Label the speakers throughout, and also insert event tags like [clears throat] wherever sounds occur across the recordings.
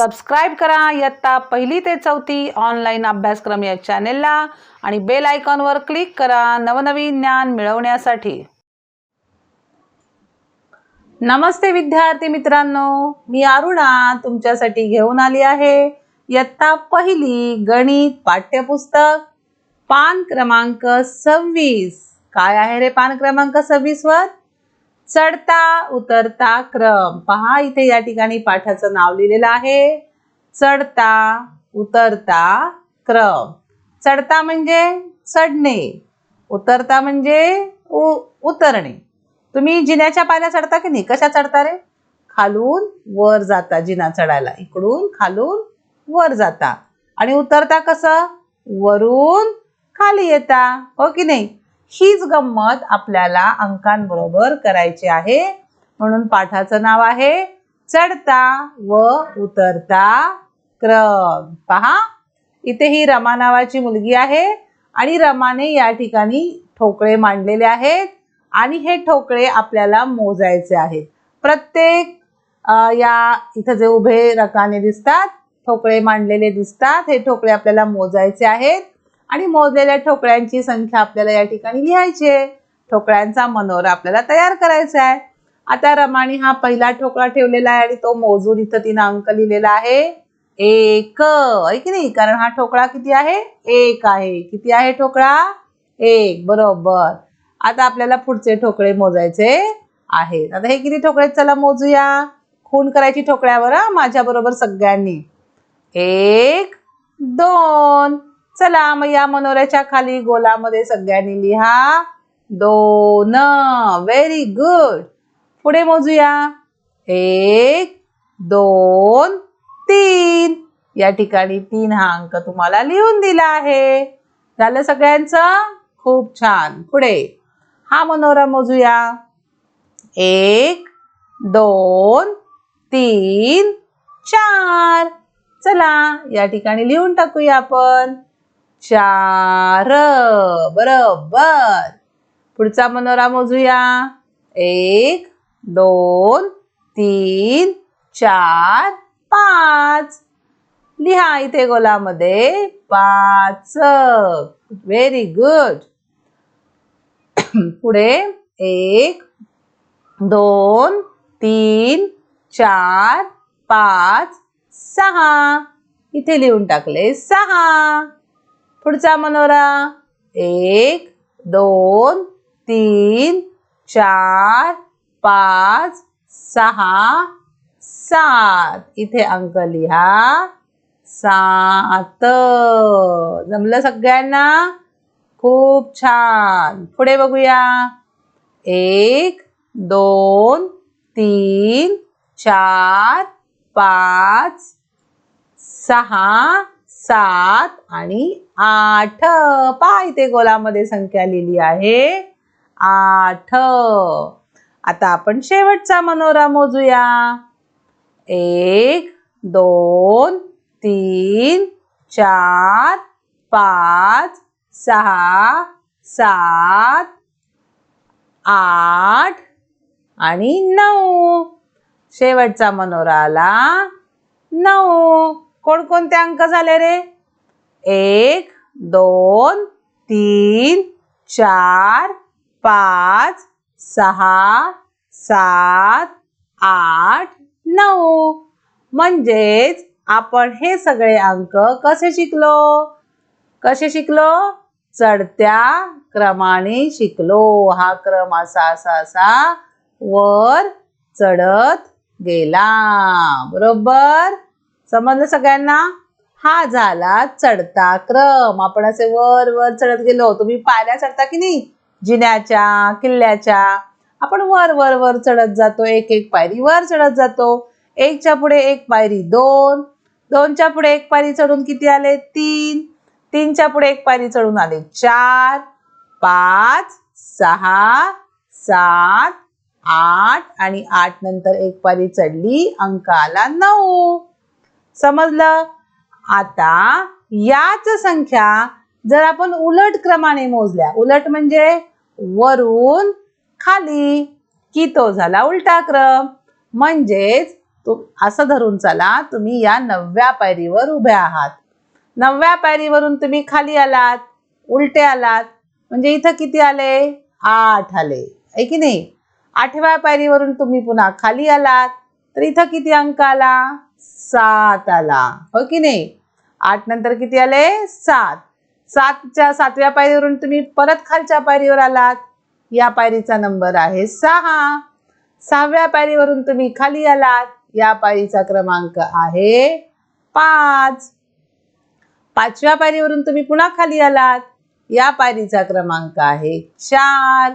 Speaker 1: Subscribe करा. इयत्ता पहिली ते चौथी ऑनलाईन अभ्यासक्रम या चॅनेलला आणि बेल आयकॉनवर क्लिक करा. नवनवीन ज्ञान मिळवण्यासाठी. नमस्ते विद्यार्थी मित्रांनो. मी अरुणा तुमच्यासाठी घेऊन आली आहे इयत्ता पहिली गणित पाठ्यपुस्तक. पान क्रमांक सव्वीस. काय आहे रे पान क्रमांक सव्वीस वर चढता उतरता क्रम. पहा इथे या ठिकाणी पाठाचं नाव लिहिलेलं आहे. चढता उतरता क्रम. चढता म्हणजे चढणे. उतरता म्हणजे उ उतरणे. तुम्ही जिन्याच्या पायऱ्या चढता की नाही? कशा चढता रे? खालून वर जाता जिना चढायला. इकडून खालून वर जाता. आणि उतरता कसं? वरून खाली येता. हो की नाही? हीच गंमत आपल्याला अंकांबरोबर करायची आहे. म्हणून पाठाचं नाव आहे चढता व उतरता क्रम. पहा इथे ही रमा नावाची मुलगी आहे आणि रमाने या ठिकाणी ठोकळे मांडलेले आहेत आणि हे ठोकळे आपल्याला मोजायचे आहेत. प्रत्येक या इथं जे उभे रकाने दिसतात ठोकळे मांडलेले दिसतात हे ठोकळे आपल्याला मोजायचे आहेत. आणि मोजलेल्या ठोकळ्यांची संख्या आपल्याला या ठिकाणी लिहायची आहे. ठोकळ्यांचा मनोरा आपल्याला तयार करायचा आहे. आता रमाणी हा पहिला ठोकळा ठेवलेला आहे आणि तो मोजून इथं तिनं अंक लिहिलेला आहे. एक. आहे की नाही? कारण हा ठोकळा किती आहे? एक आहे. किती आहे ठोकळा? एक. बरोबर. आता आपल्याला पुढचे ठोकळे मोजायचे आहेत. आता हे किती ठोकळे चला मोजूया. खून करायची ठोकळ्यावर माझ्या बरोबर सगळ्यांनी. एक दोन. चला मग या मनोऱ्याच्या खाली गोलामध्ये सगळ्यांनी लिहा. दोन. व्हेरी गुड पुढे मोजूया. एक दोन तीन. या ठिकाणी तीन हा अंक तुम्हाला लिहून दिला आहे. झालं सगळ्यांचं? खूप छान. पुढे. हा मनोरा मोजूया. एक दोन तीन चार. चला या ठिकाणी लिहून टाकूया आपण. चार. बरोबर. पुढचा मनोरा मोजूया. एक दोन तीन चार पाच. लिहा इथे गोलामध्ये. पाच. व्हेरी गुड [clears throat] पुढे एक दोन तीन चार पाच सहा. इथे लिहून टाकले सहा. पुढचा मनोरा. एक दोन तीन चार पाच सहा सात. इथे अंक लिहा. सात. जमलं सगळ्यांना? खूप छान. पुढे बघूया. एक दोन तीन चार पाच सहा सात आणि आठ. पहा इथे गोलामध्ये संख्या लिहिली आहे. आठ. आता आपण शेवटचा मनोरा मोजूया. एक दोन तीन चार पाच सहा सात आठ आणि नऊ. शेवटचा मनोरा आला नऊ. कोणकोणते अंक झाले रे? एक दोन तीन चार पाच सहा सात आठ नऊ. म्हणजेच आपण हे सगळे अंक कसे शिकलो? कसे शिकलो? चढत्या क्रमाने शिकलो. हा क्रम असा असा असा. वर चढत गेला. बरोबर? समजलं सगळ्यांना? हा झाला चढता क्रम. आपण असे वर वर चढत गेलो. तुम्ही पायऱ्या चढता की नाही? जिन्याच्या किल्ल्याच्या. आपण वर वर वर चढत जातो. एक एक पायरी वर चढत जातो. एकच्या पुढे एक पायरी दोन. दोनच्या पुढे एक पायरी चढून किती आले? तीन. तीनच्या पुढे एक पायरी चढून आले चार. पाच सहा सात आठ आणि आठ नंतर एक पायरी चढली अंक आला नऊ. समजलं? आता याच संख्या जर आपण उलट क्रमाने मोजल्या उलट म्हणजे वरून खाली की तो झाला उलटा क्रम. म्हणजेच तू असं धरून चला तुम्ही या नवव्या पायरीवर उभे आहात. नवव्या पायरीवरून तुम्ही खाली आलात उलटे आलात. म्हणजे इथं किती आले? आठ आले. आहे की नाही? आठव्या पायरीवरून तुम्ही पुन्हा खाली आलात. तर इथं किती अंक आला? सात आला. हो की नाही? आठ नंतर किती आले? सात. सातच्या सातव्या पायरीवरून तुम्ही परत खालच्या पायरीवर आलात. या पायरीचा नंबर आहे सहा. सहाव्या पायरीवरून तुम्ही खाली आलात. या पायरीचा क्रमांक आहे पाच. पाचव्या पायरीवरून तुम्ही पुन्हा खाली आलात. या पायरीचा क्रमांक आहे चार.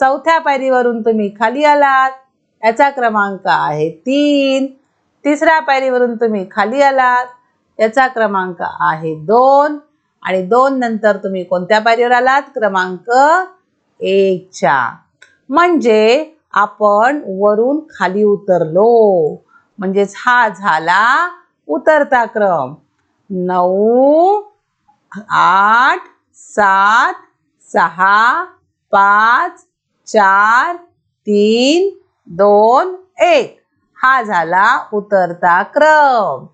Speaker 1: चौथ्या पायरीवरून तुम्ही खाली आलात. याचा क्रमांक आहे तीन. तिसऱ्या पायरीवरून तुम्ही खाली आलात. याचा क्रमांक आहे दोन. आणि दोन नंतर तुम्ही कोणत्या पायरीवर आलात? क्रमांक एकच्या म्हणजे आपण वरून खाली उतरलो. म्हणजेच हा झाला उतरता क्रम. नऊ आठ सात सहा पाच चार तीन दोन एक. हा झाला उतरता क्रम.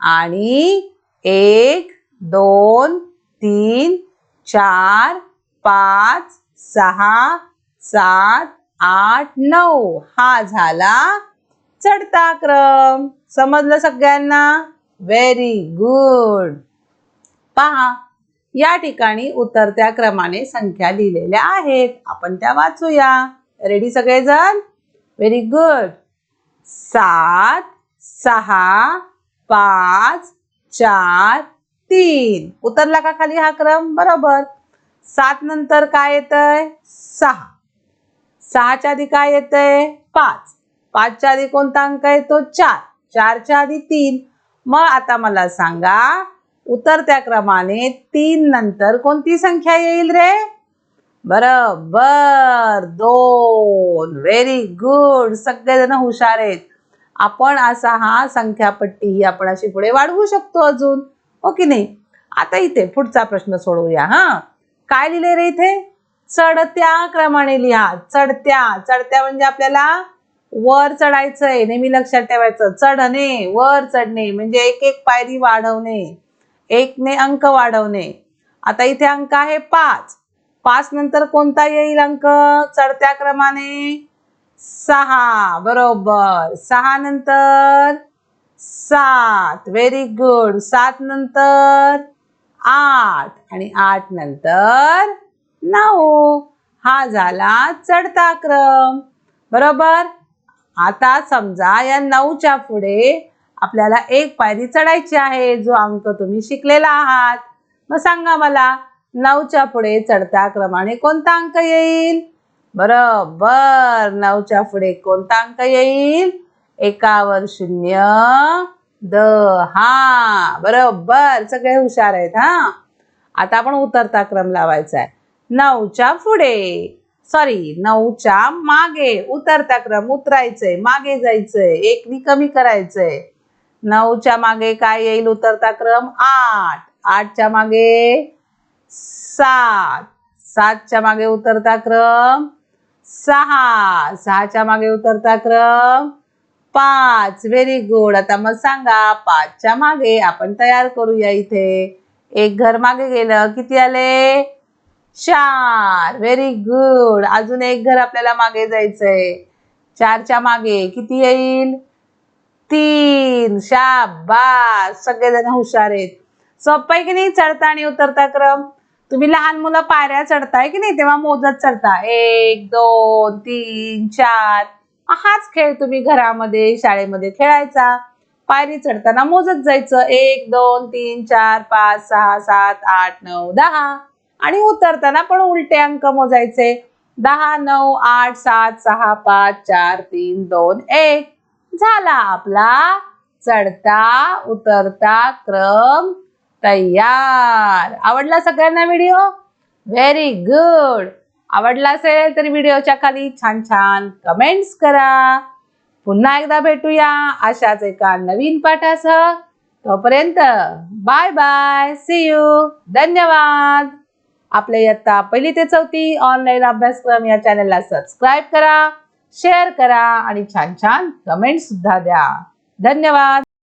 Speaker 1: आणि एक दोन तीन चार पाच सहा सात आठ नऊ हा झाला चढता क्रम. समजलं सगळ्यांना? व्हेरी गुड पहा या ठिकाणी उतरत्या क्रमाने संख्या लिहिलेल्या आहेत. आपण त्या वाचूया. रेडी सगळेजण? व्हेरी गुड सात सहा पाच चार तीन. उतरला का खाली हा क्रम? बरोबर. सात नंतर काय येतंय? सहा. सहाच्या आधी काय येतंय? पाच. पाचच्या आधी कोणता अंक येतो चार. चारच्या आधी तीन. मग आता मला सांगा उतरत्या क्रमाने तीन नंतर कोणती संख्या येईल रे? बरोबर. दोन. व्हेरी गुड सगळेजण हुशार आहेत. आपण असा हा संख्यापट्टी ही आपण अशी पुढे वाढवू शकतो अजून. हो की नाही? आता इथे पुढचा प्रश्न सोडवूया हा. काय लिहिले रे इथे? चढत्या क्रमाने लिहा. चढत्या. चढत्या म्हणजे आपल्याला वर चढायचंय. नेहमी लक्षात ठेवायचं. चढणे वर चढणे. म्हणजे एक एक पायरी वाढवणे. एकने अंक वाढवणे. आता इथे अंक आहे पाच. पाच नंतर कोणता येईल अंक? चढत्या क्रमाने सहा. बरोबर. सहा नंतर सात. व्हेरी गुड सात नंतर आठ. आणि आठ नंतर नऊ. हा झाला चढता क्रम. बरोबर? आता समजा या नऊच्या पुढे आपल्याला एक पायरी चढायची आहे. जो अंक तुम्ही शिकलेला आहात. मग सांगा मला नऊच्या पुढे चढत्या क्रमाने कोणता अंक येईल? बरोबर नऊच्या पुढे कोणता अंक येईल? एकावर शून्य हा बरोबर सगळे हुशार आहेत हा? आता आपण उतरता क्रम लावायचा आहे नऊच्या पुढे सॉरी नऊच्या मागे उतरता क्रम उतरायचंय मागे जायचंय एकनी कमी करायचंय. नऊच्या मागे काय येईल? उतरता क्रम आठ. आठच्या मागे सात. सातच्या मागे उतरता क्रम सहा. सहाच्या मागे उतरता क्रम पाच. व्हेरी गुड आता मग सांगा पाचच्या मागे आपण तयार करूया इथे. एक घर मागे गेलं किती आले? चार. व्हेरी गुड अजून एक घर आपल्याला मागे जायचंय. चारच्या मागे किती येईल? तीन. शाबास. सगळेजण हुशार आहेत. सोपं की नाही? चढता आणि उतरता क्रम? तुम्ही लहान मुलं पायऱ्या चढताय की नाही? तेव्हा मोजत चढता. एक दोन तीन चार. हाच खेळ तुम्ही घरामध्ये शाळेमध्ये खेळायचा. पायरी चढताना मोजत जायचं. एक दोन तीन चार पाच सहा सात आठ नऊ दहा. आणि उतरताना पण उलटे अंक मोजायचे. दहा नऊ आठ सात सहा पाच चार तीन दोन एक. झाला आपला चढता उतरता क्रम तयार. आवडला सगळ्यांना व्हिडिओ व्हेरी गुड आवडला असेल तर व्हिडिओच्या खाली छान छान कमेंट्स करा. पुन्हा एकदा भेटूया अशाच एका नवीन पाठासह. तोपर्यंत बाय बाय सी यू धन्यवाद. आपल्या इयत्ता पहिली ते चौथी ऑनलाईन अभ्यासक्रम या चॅनलला सबस्क्राईब करा शेअर करा आणि छान छान कमेंट सुद्धा द्या. धन्यवाद.